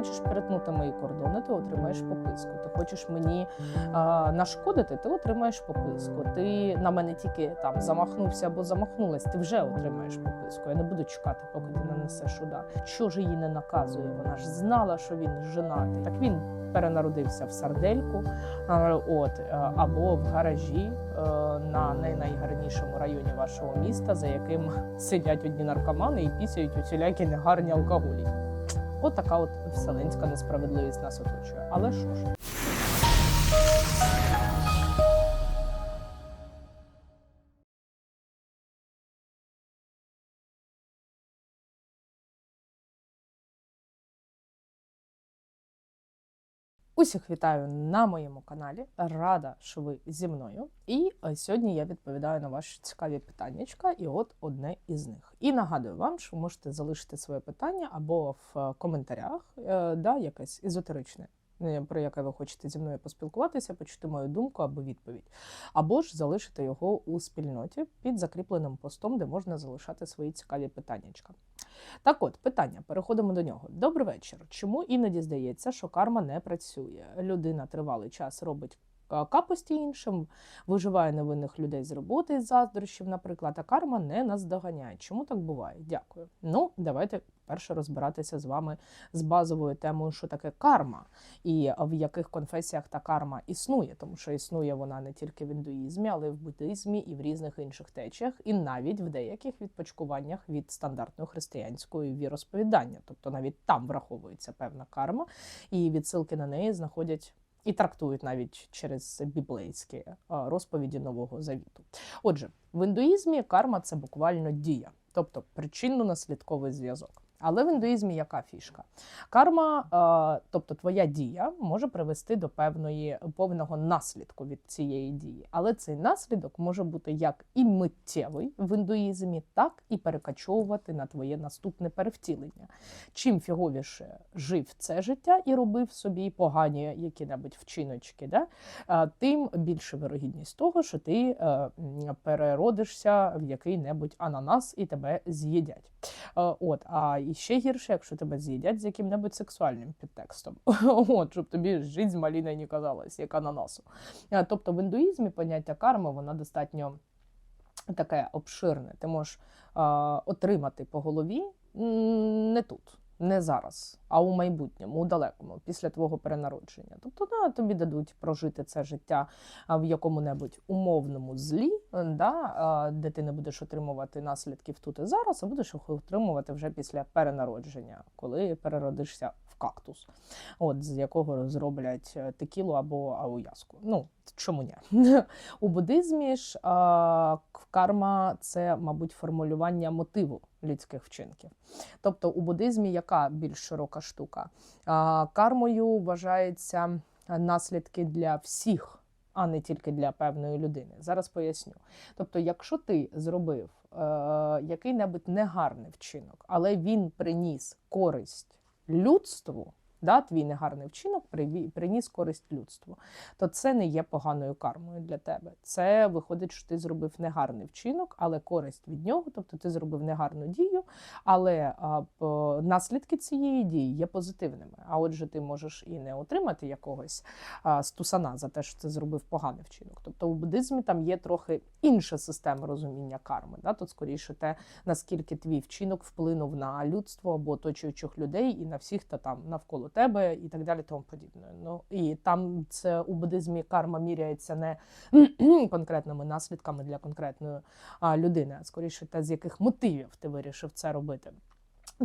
хочеш перетнути мої кордони, ти отримаєш пописку. Ти хочеш мені а, нашкодити, ти отримаєш пописку. Ти на мене тільки там замахнувся або замахнулась, ти вже отримаєш пописку. Я не буду чекати, поки ти нанесеш удар. Що ж її не наказує? Вона ж знала, що він женатий. Так він перенародився в сардельку, от е, або в гаражі е, на не найгарнішому районі вашого міста, за яким сидять одні наркомани і пісяють усілякі негарні алкоголі. От така от вселенська несправедливість нас оточує. Але що ж? Усіх вітаю на моєму каналі. Рада, що ви зі мною. І е, сьогодні я відповідаю на ваші цікаві питання. І от одне із них. І нагадую вам, що можете залишити своє питання або в е, коментарях, е, да, якесь езотеричне, про яке ви хочете зі мною поспілкуватися, почути мою думку або відповідь, або ж залишити його у спільноті під закріпленим постом, де можна залишати свої цікаві питання. Так от, питання, переходимо до нього. Добрий вечір. Чому іноді здається, що карма не працює? Людина тривалий час робить капості іншим, виживає невинних людей з роботи із заздрощів, наприклад, а карма не наздоганяє. Чому так буває? Дякую. Ну, давайте перше розбиратися з вами з базовою темою, що таке карма, і в яких конфесіях та карма існує, тому що існує вона не тільки в індуїзмі, але й в буддизмі і в різних інших течіях, і навіть в деяких відпочкуваннях від стандартної християнської віросповідання. Тобто навіть там враховується певна карма, і відсилки на неї знаходять. І трактують навіть через біблейські е, розповіді Нового Завіту. Отже, в індуїзмі карма це буквально дія, тобто причинно-наслідковий зв'язок. Але в індуїзмі яка фішка? Карма, е, тобто твоя дія, може привести до певної повного наслідку від цієї дії. Але цей наслідок може бути як і миттєвий в індуїзмі, так і перекачовувати на твоє наступне перевтілення. Чим фіговіше жив це життя і робив собі погані які-небудь вчиночки, да? е, тим більше вирогідність того, що ти е, переродишся в який-небудь ананас і тебе з'їдять. От, а і ще гірше, якщо тебе з'їдять з яким-небудь сексуальним підтекстом. От, щоб тобі жить з маліною не казалось, як ананасу. Тобто в індуїзмі поняття карми, воно достатньо таке обширне. Ти можеш е, отримати по голові не тут. Не зараз, а у майбутньому, у далекому, після твого перенародження. Тобто, да, тобі дадуть прожити це життя в якому-небудь умовному злі, да, де ти не будеш отримувати наслідків тут і зараз, а будеш їх отримувати вже після перенародження, коли переродишся в кактус, от з якого зроблять е, текілу або ауяску. Ну чому ні? У буддизмі ж карма це, мабуть, формулювання мотиву людських вчинків. Тобто у буддизмі яка більш широка штука? Кармою вважається наслідки для всіх. А не тільки для певної людини. Зараз поясню. Тобто, якщо ти зробив е, який-небудь негарний вчинок, але він приніс користь людству, да, твій негарний вчинок приніс користь людству, то це не є поганою кармою для тебе. Це виходить, що ти зробив негарний вчинок, але користь від нього, тобто ти зробив негарну дію, але а, наслідки цієї дії є позитивними. А отже, ти можеш і не отримати якогось а, стусана за те, що ти зробив поганий вчинок. Тобто у буддизмі там є трохи інша система розуміння карми. Да? Тут скоріше те, наскільки твій вчинок вплинув на людство або оточуючих людей і на всіх, та там навколо тебе і так далі, тому подібне. Ну і там це у буддизмі карма міряється не конкретними наслідками для конкретної а, людини, а скоріше те, з яких мотивів ти вирішив це робити.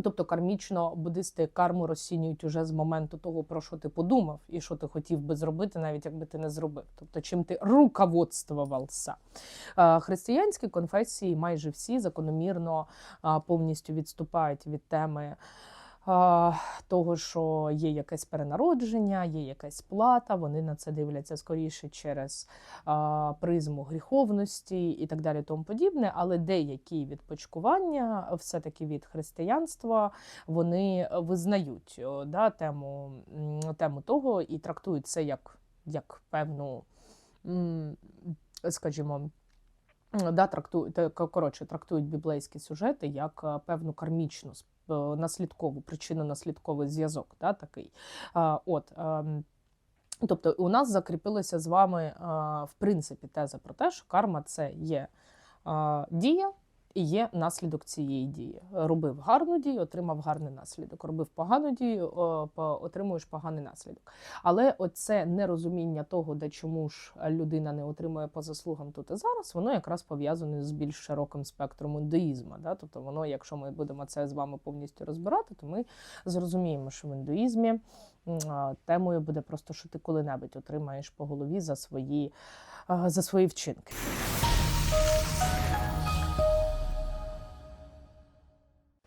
Тобто кармічно буддисти карму розцінюють уже з моменту того, про що ти подумав, і що ти хотів би зробити, навіть якби ти не зробив. Тобто, чим ти руководствувався. Християнські конфесії майже всі закономірно повністю відступають від теми того, що є якесь перенародження, є якась плата, вони на це дивляться скоріше через призму гріховності і так далі, тому подібне. Але деякі відпочкування, все-таки від християнства, вони визнають да, тему тему того і трактують це як, як певну, скажімо, да, трактують е, коротше, трактують біблейські сюжети як е, певну кармічну е, наслідкову причинно-наслідковий зв'язок. Да, такий. От, ем, тобто, у нас закріпилася з вами в принципі теза про те, що карма це є дія. І є наслідок цієї дії. Робив гарну дію, отримав гарний наслідок. Робив погану дію, отримуєш поганий наслідок. Але оце нерозуміння того, де чому ж людина не отримує по заслугам тут і зараз, воно якраз пов'язане з більш широким спектром індуїзму. Да? Тобто, воно, якщо ми будемо це з вами повністю розбирати, то ми зрозуміємо, що в індуїзмі темою буде просто, що ти коли-небудь отримаєш по голові за свої, за свої вчинки.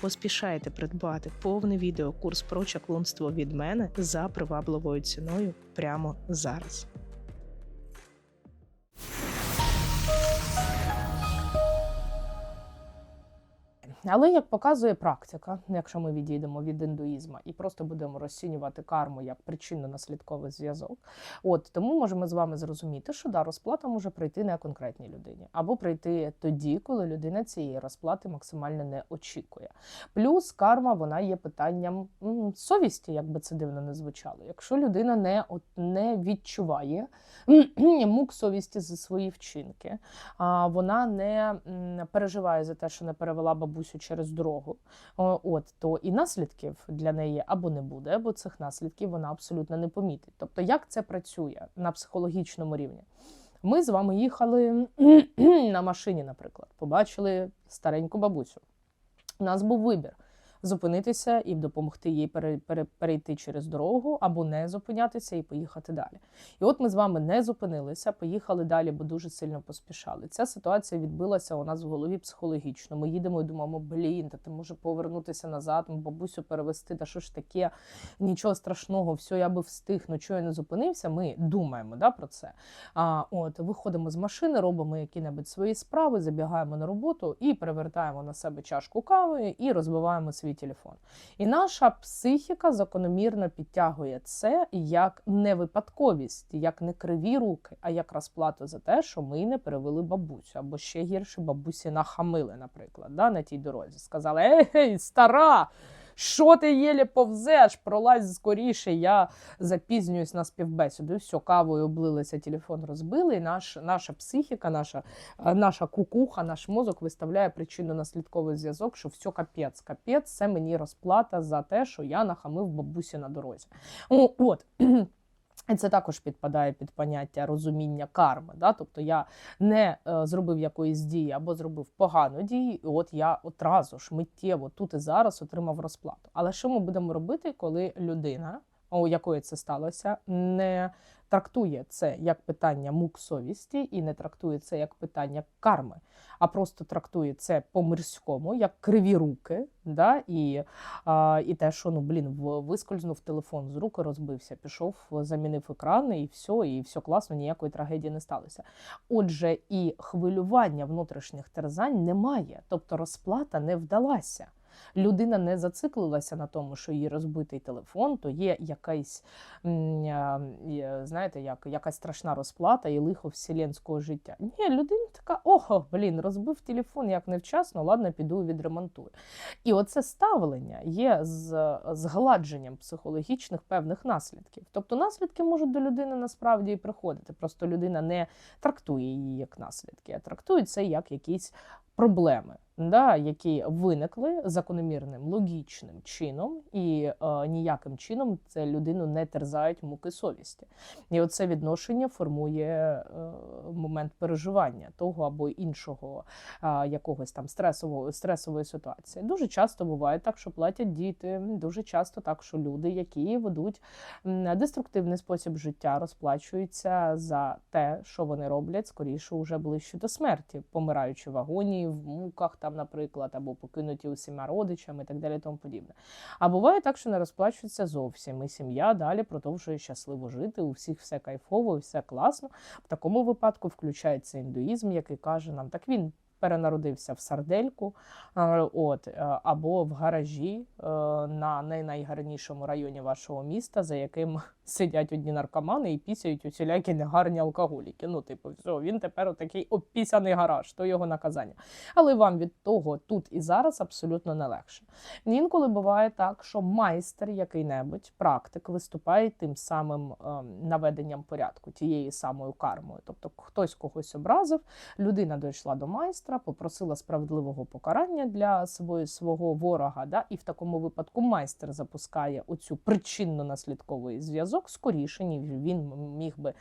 Поспішайте придбати повний відеокурс про чаклунство від мене за привабливою ціною прямо зараз. Але як показує практика, якщо ми відійдемо від індуїзму і просто будемо розцінювати карму як причинно-наслідковий зв'язок, от тому можемо з вами зрозуміти, що да, розплата може прийти не конкретній людині, або прийти тоді, коли людина цієї розплати максимально не очікує. Плюс карма вона є питанням совісті, як би це дивно не звучало. Якщо людина не, от, не відчуває мук совісті за свої вчинки, а вона не переживає за те, що не перевела бабусю через дорогу. От то і наслідків для неї або не буде, або цих наслідків вона абсолютно не помітить. Тобто, як це працює на психологічному рівні? Ми з вами їхали на машині, наприклад, побачили стареньку бабусю. У нас був вибір. Зупинитися і допомогти їй пере, пере, перейти через дорогу або не зупинятися і поїхати далі. І от ми з вами не зупинилися, поїхали далі, бо дуже сильно поспішали. Ця ситуація відбилася у нас в голові психологічно. Ми їдемо і думаємо, блін, та ти може повернутися назад, бабусю перевести, та що ж таке, нічого страшного, все, я би встиг, ну чого я не зупинився. Ми думаємо да, про це. А, от, Виходимо з машини, робимо які-небудь свої справи, забігаємо на роботу і перевертаємо на себе чашку кави і розбиваємо свій телефон. І наша психіка закономірно підтягує це як не випадковість, як не криві руки, а як розплату за те, що ми не перевели бабусю, або ще гірше бабусі нахамили, наприклад, да, на тій дорозі. Сказали: Ей, стара! Що ти єлі повзеш? Пролазь скоріше, я запізнююсь на співбесіду. Все, кавою облилися, телефон розбили. І наш, наша психіка, наша, е, наша кукуха, наш мозок виставляє причинно-наслідковий зв'язок, що все капець, капець, це мені розплата за те, що я нахамив бабусі на дорозі. О, От. І це також підпадає під поняття розуміння карми. Да? Тобто я не е, зробив якоїсь дії або зробив погану дію, і от я одразу ж миттєво тут і зараз отримав розплату. Але що ми будемо робити, коли людина, у якої це сталося, не трактує це як питання мук совісті і не трактує це як питання карми, а просто трактує це по-мирському, як криві руки, да? і, а, і те, що ну блін, вискользнув телефон з руки, розбився, пішов, замінив екран, і все, і все класно, ніякої трагедії не сталося. Отже, і хвилювання внутрішніх терзань немає, тобто розплата не вдалася. Людина не зациклилася на тому, що її розбитий телефон, то є якась, є, знаєте, як, якась страшна розплата і лихо вселенського життя. Ні, людина така, ого, блін, розбив телефон як невчасно, ладно, піду відремонтую. І оце ставлення є з згладженням психологічних певних наслідків. Тобто наслідки можуть до людини насправді і приходити. Просто людина не трактує її як наслідки, а трактує це як якісь проблеми. да, які виникли закономірним логічним чином, і е, ніяким чином це людину не терзають муки совісті. І оце відношення формує е, момент переживання того або іншого а, якогось там стресового стресової ситуації. Дуже часто буває так, що платять діти. Дуже часто так, що люди, які ведуть деструктивний спосіб життя, розплачуються за те, що вони роблять, скоріше уже ближче до смерті, помираючи в агонії, в муках, там, наприклад, або покинуті усіма родичами і так далі. Тому подібне. А буває так, що не розплачуються зовсім, і сім'я далі продовжує щасливо жити. У всіх все кайфово, все класно. В такому випадку включається індуїзм, який каже нам, так він перенародився в сардельку, от е, або в гаражі е, на найгарнішому районі вашого міста, за яким сидять одні наркомани і пісяють усілякі негарні алкоголіки. Ну, типу, все, він тепер такий опісяний гараж, то його наказання. Але вам від того тут і зараз абсолютно не легше. Інколи буває так, що майстер який-небудь, практик, виступає тим самим ем, наведенням порядку, тією самою кармою. Тобто хтось когось образив, людина дійшла до майстра, попросила справедливого покарання для свого, свого ворога. Да? І в такому випадку майстер запускає оцю причинно-наслідковий зв'язок скоріше, ніж він міг би.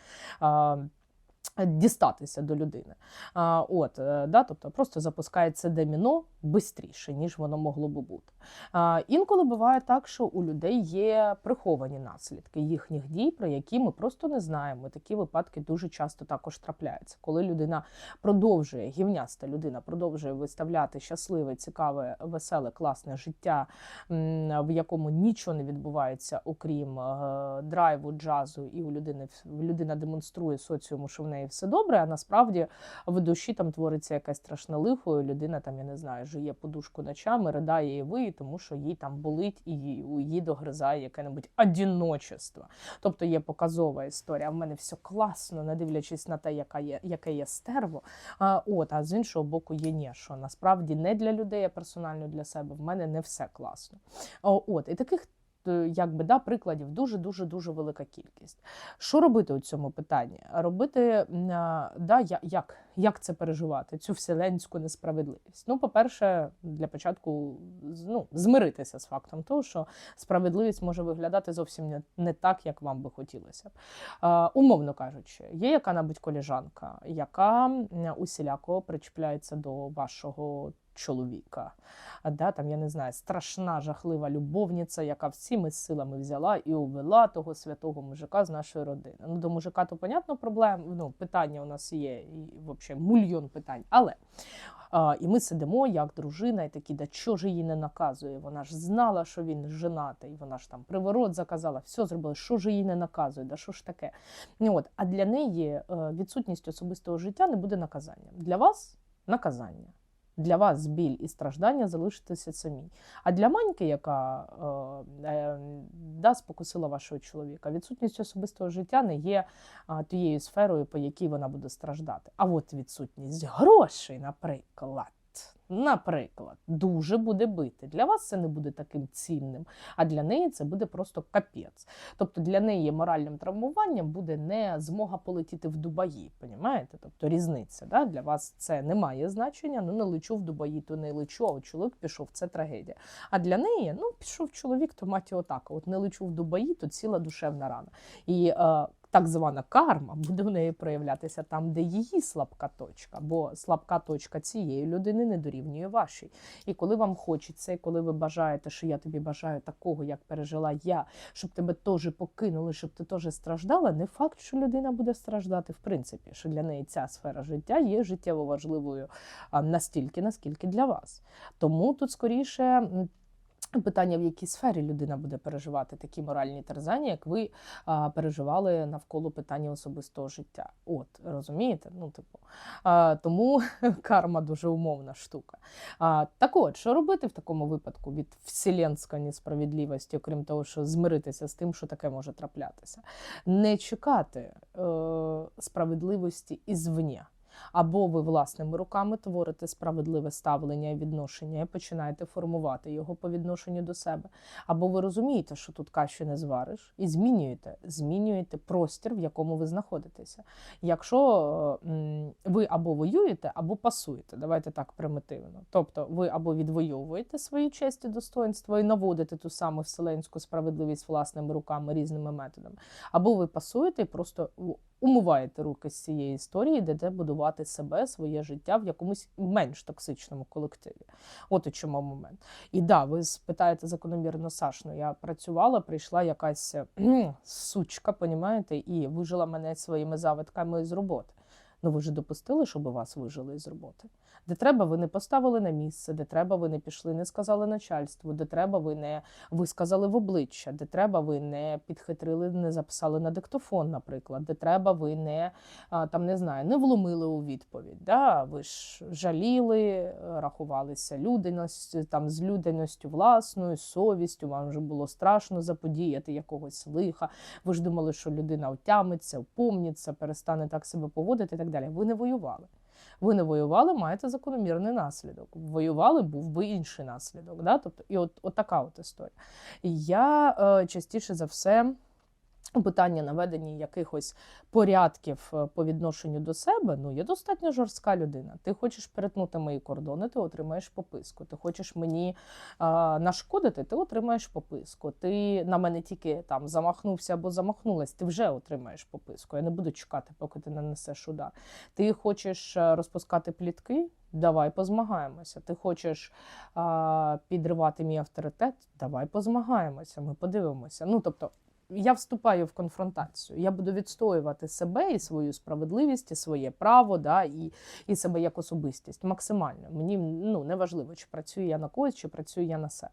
А, Дістатися до людини. А, от, е, да, тобто просто запускається доміно швидше, ніж воно могло би бути. А, інколи буває так, що у людей є приховані наслідки їхніх дій, про які ми просто не знаємо. Такі випадки дуже часто також трапляються. Коли людина продовжує, гівняста людина продовжує виставляти щасливе, цікаве, веселе, класне життя, в якому нічого не відбувається, окрім е, драйву, джазу, і у людини людина демонструє соціуму, що неї все добре, а насправді в душі там твориться якесь страшне лихо, і людина там, я не знаю, жиє подушку ночами, ридає і виє, тому що їй там болить і її, догризає яке-небудь одіночество. Тобто є показова історія. В мене все класно, не дивлячись на те, яка є, яке є стерво. А, от, а з іншого боку, є ні, що насправді не для людей, а персонально для себе. В мене не все класно. От, і таких. Е, Якби да, прикладів дуже дуже велика кількість. Що робити у цьому питанні? Робити да, я- як, як це переживати, цю вселенську несправедливість? Ну, по-перше, для початку ну, змиритися з фактом того, що справедливість може виглядати зовсім не, так, як вам би хотілося. А, умовно кажучи, є яка-небудь коліжанка, яка усіляко причіпляється до вашого чоловіка. Да, там, я не знаю, страшна, жахлива любовниця, яка всіми силами взяла і увела того святого мужика з нашої родини. Ну, до мужика, то, понятно, проблем, ну, питання у нас є, і взагалі мульйон питань. Але а, і ми сидимо як дружина, і такі, да чого ж її не наказує? Вона ж знала, що він женатий, вона ж там приворот заказала, все зробила, що ж її не наказує, да що ж таке? От, а для неї е, відсутність особистого життя не буде наказанням. Для вас наказання. Для вас біль і страждання залишитися самі. А для маньки, яка е, е, да, спокусила вашого чоловіка, відсутність особистого життя не є е, тією сферою, по якій вона буде страждати. А от відсутність грошей, наприклад. Наприклад, дуже буде бити. Для вас це не буде таким цінним, а для неї це буде просто капець. Тобто для неї моральним травмуванням буде не змога полетіти в Дубаї. Понімаєте? Тобто різниця. Да? Для вас це не має значення. Ну не лечу в Дубаї, то не лечу, а чоловік пішов, це трагедія. А для неї, ну, пішов чоловік, то маті отак. От не лечу в Дубаї, то ціла душевна рана. І е, так звана карма буде в неї проявлятися там, де її слабка точка, бо слабка точка цієї людини не дорівнює вашій. І коли вам хочеться, і коли ви бажаєте, що я тобі бажаю такого, як пережила я, щоб тебе теж покинули, щоб ти теж страждала, не факт, що людина буде страждати в принципі, що для неї ця сфера життя є життєво важливою настільки, наскільки для вас. Тому тут скоріше. Питання, в якій сфері людина буде переживати такі моральні терзання, як ви а, переживали навколо питання особистого життя. От розумієте? Ну, типу, а, тому карма дуже умовна штука. А, так от, що робити в такому випадку від вселенської несправедливості, окрім того, що змиритися з тим, що таке може траплятися, не чекати е, справедливості ізвні. Або ви власними руками творите справедливе ставлення і відношення і починаєте формувати його по відношенню до себе. Або ви розумієте, що тут каші не звариш, і змінюєте, змінюєте простір, в якому ви знаходитеся. Якщо е, ви або воюєте, або пасуєте, давайте так примітивно. Тобто ви або відвоюєте свої честі, достоинства і наводите ту саму вселенську справедливість власними руками різними методами, або ви пасуєте і просто умиваєте руки з цієї історії, йдете будувати себе, своє життя в якомусь менш токсичному колективі. От у чому момент. І да, ви спитаєте закономірно Сашну. Я працювала, прийшла якась сучка, понімаєте, і вижила мене своїми завитками з роботи. Ну ви ж допустили, щоб вас вижили із роботи. Де треба, ви не поставили на місце, де треба, ви не пішли, не сказали начальству, де треба, ви не висказали в обличчя, де треба, ви не підхитрили, не записали на диктофон, наприклад, де треба, ви не там не знаю, не вломили у відповідь. Да? Ви ж жаліли, рахувалися людяності, там з людяністю власною, совістю. Вам вже було страшно заподіяти якогось лиха. Ви ж думали, що людина отямиться, опомніться, перестане так себе поводити і так далі. Ви не воювали. Ви не воювали, маєте закономірний наслідок. Воювали, був би інший наслідок. Да? Тобто, і от, от така от історія. І я е, частіше за все. Питання наведення якихось порядків е, по відношенню до себе, ну я достатньо жорстка людина. Ти хочеш перетнути мої кордони, ти отримаєш пописку. Ти хочеш мені а, нашкодити, ти отримаєш пописку. Ти на мене тільки там замахнувся або замахнулась, ти вже отримаєш пописку. Я не буду чекати, поки ти нанесеш удар. Ти хочеш е, розпускати плітки. Давай позмагаємося. Ти хочеш а, підривати мій авторитет? Давай позмагаємося. Ми подивимося. Ну тобто, я вступаю в конфронтацію. Я буду відстоювати себе і свою справедливість, і своє право, да, і, і себе як особистість максимально. Мені ну не важливо, чи працюю я на когось, чи працюю я на себе.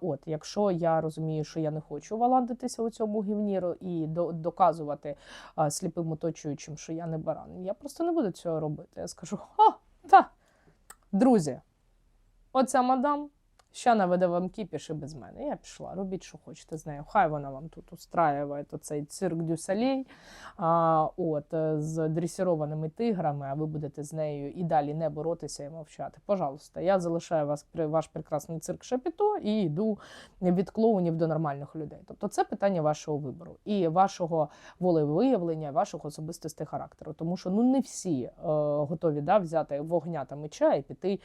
От, якщо я розумію, що я не хочу валандитися у цьому гівніру і до, доказувати а, сліпим оточуючим, що я не баран, я просто не буду цього робити. Я скажу: ха, та, друзі, оця мадам. Ще наведе вам кіпіш і без мене. Я пішла, робіть, що хочете з нею. Хай вона вам тут устраює цей цирк дю солей, а, от, е, з дресірованими тиграми, а ви будете з нею і далі не боротися і мовчати. Пожалуйста, я залишаю вас ваш прекрасний цирк Шапіто і йду від клоунів до нормальних людей. Тобто це питання вашого вибору і вашого волевиявлення, вашого особистості характеру. Тому що ну не всі е, готові да, взяти вогня та меча і піти е,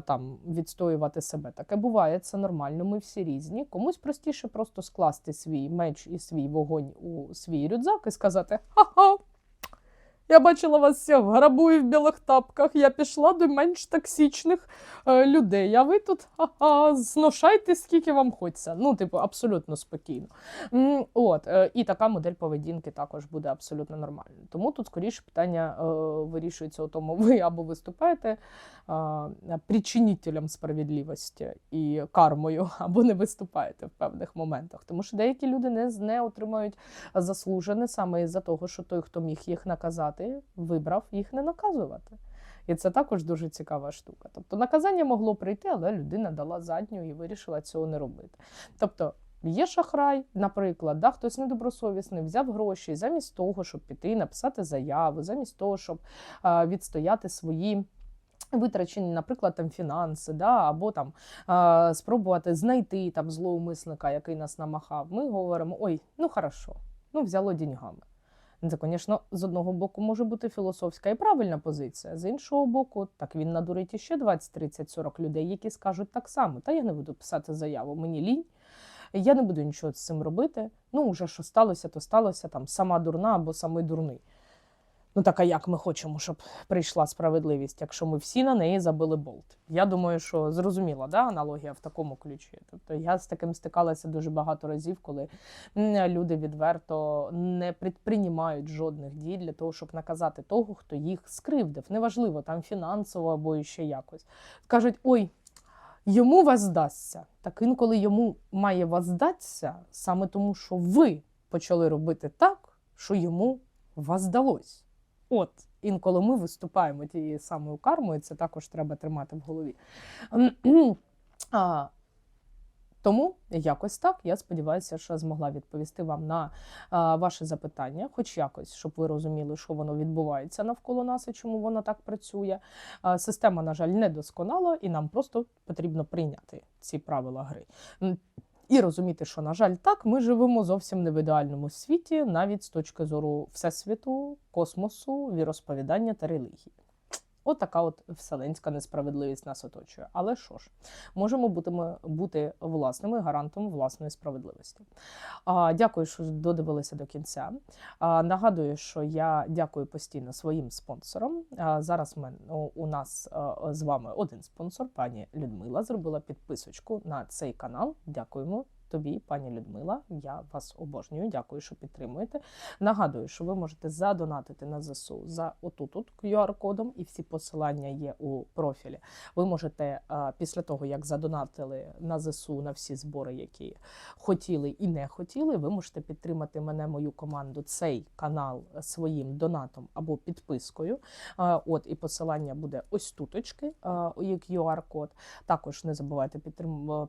там відстоювати себе. Таке буває, це нормально. Ми всі різні. Комусь простіше просто скласти свій меч і свій вогонь у свій рюкзак і сказати: ха-ха. Я бачила вас всіх в грабу і в білих тапках. Я пішла до менш токсичних е, людей. А ви тут ха-ха, зношайте, скільки вам хочеться. Ну, типу, абсолютно спокійно. От, е, і така модель поведінки також буде абсолютно нормальною. Тому тут скоріше питання е, вирішується у тому, ви або виступаєте а, причинителем справедливості і кармою, або не виступаєте в певних моментах. Тому що деякі люди не, не отримають заслужене саме із-за того, що той, хто міг їх наказати, вибрав їх не наказувати. І це також дуже цікава штука. Тобто наказання могло прийти, але людина дала задню і вирішила цього не робити. Тобто. Є шахрай, наприклад, да, хтось недобросовісний, взяв гроші замість того, щоб піти написати заяву, замість того, щоб а, відстояти свої витрачені, наприклад, там фінанси, да, або там а, спробувати знайти там злоумисника, який нас намахав. Ми говоримо: ой, ну хорошо, ну взяло деньгами. Це, звісно, з одного боку може бути філософська і правильна позиція. З іншого боку, так він надурить іще 20, 30, 40 людей, які скажуть так само. Та я не буду писати заяву, мені лінь. Я не буду нічого з цим робити. Ну, вже що сталося, то сталося там сама дурна або самий дурний. Ну так а як ми хочемо, щоб прийшла справедливість, якщо ми всі на неї забили болт? Я думаю, що зрозуміла да, аналогія в такому ключі. Тобто я з таким стикалася дуже багато разів, коли люди відверто не предприймають жодних дій для того, щоб наказати того, хто їх скривдив. Неважливо, там фінансово або ще якось. Кажуть, ой. Йому воздасться. Так інколи йому має воздатися саме тому, що ви почали робити так, що йому воздалось. От інколи ми виступаємо тією самою кармою, це також треба тримати в голові. А, Тому якось так. Я сподіваюся, що змогла відповісти вам на а, ваше запитання, хоч якось, щоб ви розуміли, що воно відбувається навколо нас і чому воно так працює. А, система, на жаль, не досконала, і нам просто потрібно прийняти ці правила гри. І розуміти, що, на жаль, так, ми живемо зовсім не в ідеальному світі, навіть з точки зору всесвіту, космосу, віросповідання та релігії. От така от вселенська несправедливість нас оточує. Але що ж, можемо бути, ми- бути власними гарантом власної справедливості. А, дякую, що додивилися до кінця. А, нагадую, що я дякую постійно своїм спонсорам. А, зараз у, у нас а, з вами один спонсор, пані Людмила, зробила підписочку на цей канал. Дякуємо. Тобі, пані Людмила, я вас обожнюю. Дякую, що підтримуєте. Нагадую, що ви можете задонатити на ЗСУ за отут QR-кодом, і всі посилання є у профілі. Ви можете після того, як задонатили на ЗСУ на всі збори, які хотіли і не хотіли, ви можете підтримати мене, мою команду, цей канал своїм донатом або підпискою. От і посилання буде ось туточки, є QR-код. Також не забувайте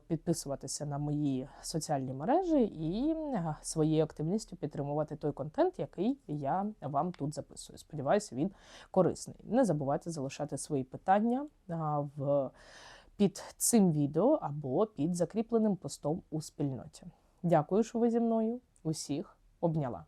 підписуватися на мої соціальні мережі і е, своєю активністю підтримувати той контент, який я вам тут записую. Сподіваюся, він корисний. Не забувайте залишати свої питання в під цим відео або під закріпленим постом у спільноті. Дякую, що ви зі мною. Усіх обняла.